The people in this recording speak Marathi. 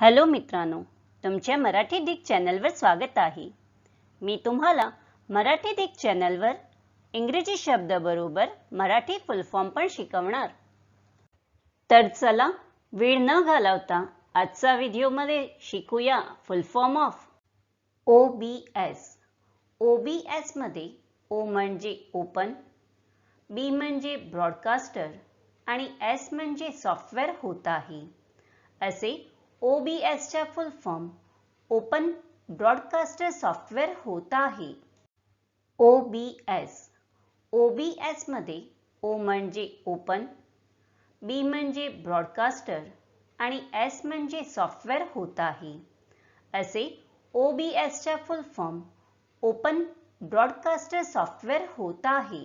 हॅलो मित्रांनो तुमच्या मराठी डिक चॅनलवर स्वागत आहे. मी तुम्हाला मराठी डिक चॅनलवर इंग्रजी शब्दाबरोबर मराठी फुल फॉर्म पण शिकवणार. तर चला वेळ न घालवता आजचा व्हिडिओमध्ये शिकूया full form of O B S O B एसमध्ये ओ म्हणजे ओपन बी म्हणजे ब्रॉडकास्टर आणि एस म्हणजे सॉफ्टवेअर होत आहे. असे ओ बी एसच्या full form open broadcaster software होत आहे. ओ बी एस ओ बी एसमध्ये ओ म्हणजे ओपन बी म्हणजे ब्रॉडकास्टर आणि एस म्हणजे सॉफ्टवेअर होत आहे. असे ओ बी एसच्या full form open broadcaster software होत आहे.